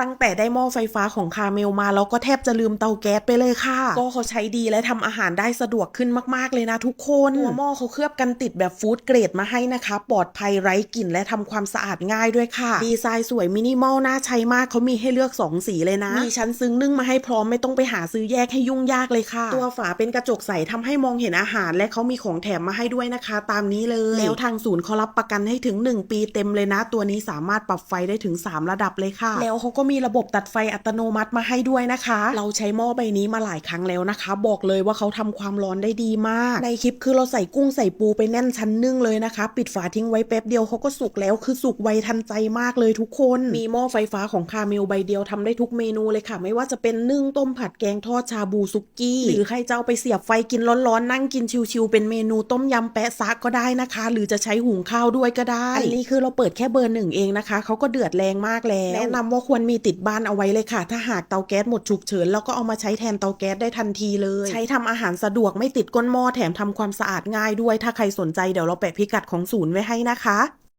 ตั้งแต่ได้หม้อไฟฟ้าของคาเมลมาแล้วก็แทบจะลืมเตาแก๊สไปเลยค่ะ ก็เขาใช้ดีและทำอาหารได้สะดวกขึ้นมากๆเลยนะทุกคนตัวหม้อเขาเคลือบกันติดแบบฟู้ดเกรดมาให้นะคะ ปลอดภัยไร้กลิ่นและทำความสะอาดง่ายด้วยค่ะ ดีไซน์สวยมินิมอลน่าใช้มากเขามีให้เลือก 2 สีเลยนะ มีชั้นซึ้งนึ่งมาให้พร้อมไม่ต้องไปหาซื้อแยกให้ยุ่งยากเลยค่ะ ตัวฝาเป็นกระจกใสทำให้มองเห็นอาหาร และเขามีของแถมมาให้ด้วยนะคะ ตามนี้เลย แล้วทางศูนย์เขารับประกันให้ถึง 1 ปีเต็มเลยนะ ตัวนี้สามารถปรับไฟได้ถึง 3 ระดับเลยค่ะ แล้วเขาก็มีระบบตัดไฟอัตโนมัติมาให้ด้วยนะคะ เราใช้หม้อใบนี้มาหลายครั้งแล้วนะคะ บอกเลยว่าเขาทำความร้อนได้ดีมาก ในคลิปคือเราใส่กุ้งใส่ปูไปแน่นชั้นนึ่งเลยนะคะ ปิดฝาทิ้งไว้แป๊บเดียวเขาก็สุกแล้วคือสุกไวทันใจมากเลยทุกคน มีหม้อไฟฟ้าของคาเมลใบเดียวทำได้ทุกเมนูเลยค่ะ ไม่ว่าจะเป็นนึ่งต้มผัดแกงทอดชาบูซุกี้หรือใครจะเอาไปเสียบไฟกินร้อนๆนั่งกินชิวๆเป็นเมนูต้มยำแปะซะก็ได้นะคะ หรือจะใช้หุงข้าวด้วยก็ได้อันนี้คือเราเปิดแค่เบอร์หนึ่งเองนะคะเขาก็เดือดแรงมากแล้วแนะนำว่าควรมีติดบ้านเอาไว้เลยค่ะ ถ้าหากเตาแก๊สหมดฉุกเฉินเราก็เอามาใช้แทนเตาแก๊สได้ทันทีเลย ใช้ทำอาหารสะดวกไม่ติดก้นหม้อแถมทำความสะอาดง่ายด้วย ถ้าใครสนใจเดี๋ยวเราแปะพิกัดของศูนย์ไว้ให้นะคะ